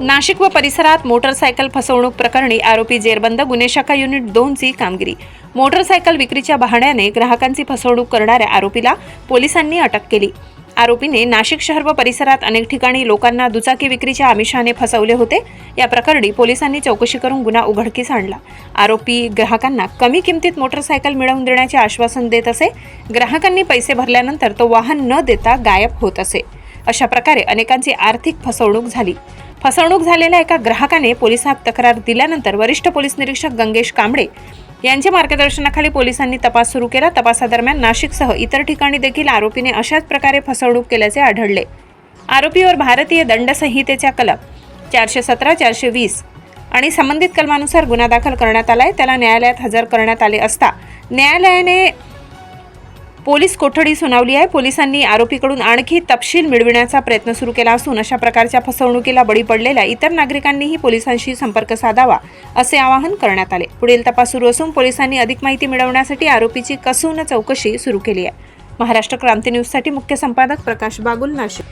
नाशिक व परिसरात मोटरसायकल फसवणूक प्रकरणी आरोपी जेरबंद गुन्हे शाखा युनिट दोनची कामगिरी. मोटरसायकल विक्रीच्या बहाण्याने ग्राहकांची फसवणूक करणाऱ्या आरोपीला पोलिसांनी अटक केली. आरोपीने नाशिक शहर व परिसरात अनेक ठिकाणी लोकांना दुचाकी विक्रीच्या आमिषाने फसवले होते. या प्रकरणी पोलिसांनी चौकशी करून गुन्हा उघडकीस आणला. आरोपी ग्राहकांना कमी किमतीत मोटरसायकल मिळवून देण्याचे आश्वासन देत असे. ग्राहकांनी पैसे भरल्यानंतर तो वाहन न देता गायब होत असे. अशा प्रकारे अनेकांची आर्थिक फसवणूक झाली. फसवणूक झालेल्या एका ग्राहकाने पोलिसात तक्रार दिल्यानंतर वरिष्ठ पोलीस निरीक्षक गंगेश कांबळे यांच्या मार्गदर्शनाखाली पोलिसांनी तपास सुरू केला. तपासादरम्यान नाशिकसह इतर ठिकाणी देखील आरोपीने अशाच प्रकारे फसवणूक केल्याचे आढळले. आरोपीवर भारतीय दंडसंहितेच्या कलम चारशे सतरा चारशे वीस आणि संबंधित कलमानुसार गुन्हा दाखल करण्यात आलाय. त्याला न्यायालयात हजर करण्यात आले असता न्यायालयाने पोलीस कोठडी सुनावली आहे. पोलिसांनी आरोपीकडून आणखी तपशील मिळविण्याचा प्रयत्न सुरू केला असून अशा प्रकारच्या फसवणुकीला बळी पडलेल्या इतर नागरिकांनीही पोलिसांशी संपर्क साधावा असे आवाहन करण्यात आले. पुढील तपास सुरू असून पोलिसांनी अधिक माहिती मिळवण्यासाठी आरोपीची कसून चौकशी सुरू केली आहे. महाराष्ट्र क्रांती न्यूजसाठी मुख्य संपादक प्रकाश बागुल नाशिक.